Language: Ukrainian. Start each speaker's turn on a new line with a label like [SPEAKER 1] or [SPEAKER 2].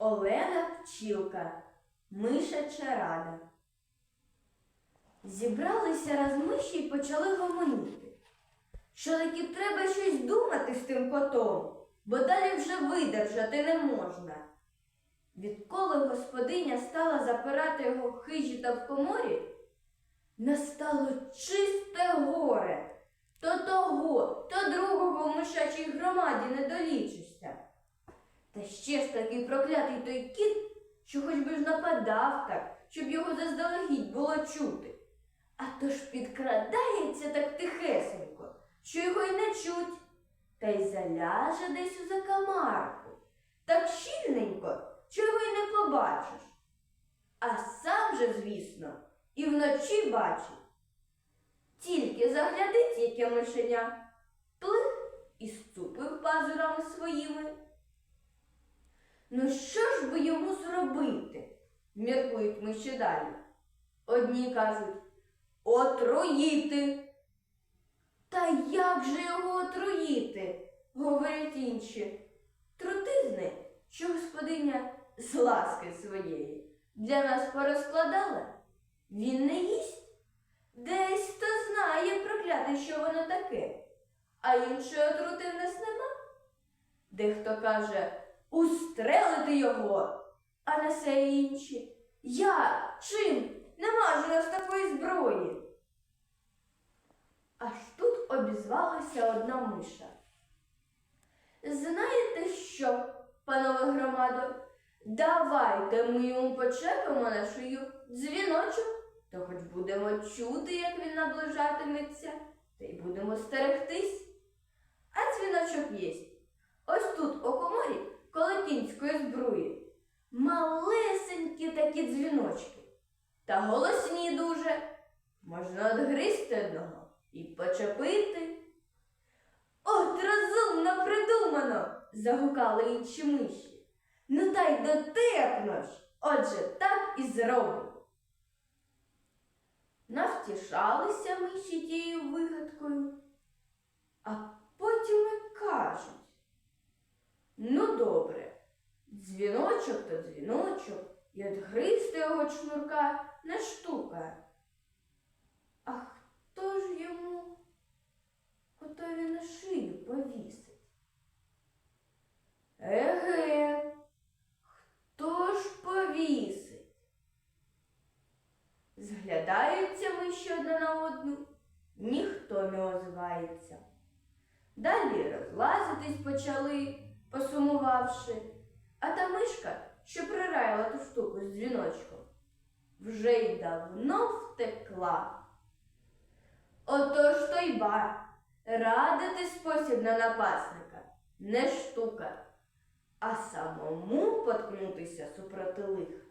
[SPEAKER 1] Олена Пчілка, мишача рада. Зібралися раз миші і почали гомоніти. Що таки треба щось думати з тим котом, бо далі вже видержати не можна. Відколи господиня стала запирати його в хижі та в коморі, настало чисте горе. То того, то другого в мишачій громаді не долічишся. Та ще ж такий проклятий той кіт, що хоч би ж нападав так, щоб його заздалегідь було чути. А то ж підкрадається так тихесенько, що його й не чуть, та й заляже десь у закамарку, так щільненько, що його й не побачиш. А сам же, звісно, і вночі бачить. Тільки заглядить, яке мишеня, плих і ступив пазурами своїми. Ну що ж би йому зробити? міркують миші далі. Одні кажуть отруїти. Та як же його отруїти? говорять інші. Трутизни, що господиня з ласки своєї для нас порозкладала, він не їсть. Десь хто знає прокляте, що воно таке, а іншої отрути в нас нема. Дехто каже устрелити його, а на це інші. Я чим? Нема ж у нас такої зброї. Аж тут обізвалася одна миша. Знаєте що, панове громадо, давайте ми йому почепимо на шию дзвіночок, то хоч будемо чути, як він наближатиметься, та й будемо стерегтись. А дзвіночок єсть. Ось тут, у коморі, кінської збруї. Малесенькі такі дзвіночки. Та голосні дуже. Можна одгризти одного і почепити. От розумно придумано. загукали інші миші. Ну та й дотепно ж. Отже, так і зробимо. Навтішалися миші тією вигадкою, а потім і кажуть. Ну, добре, дзвіночок то і отгризти його чмурка не штука. А хто ж йому готові на шию повісить? Еге, хто ж повісить? Зглядаються ми ще одна на одну, ніхто не озивається. Далі розлазитись почали, посумувавши, а та мишка, що прираяла ту штуку з дзвіночком, вже й давно втекла. Отож то й ба, радити спосіб на напасника не штука, а самому поткнутися супроти лиха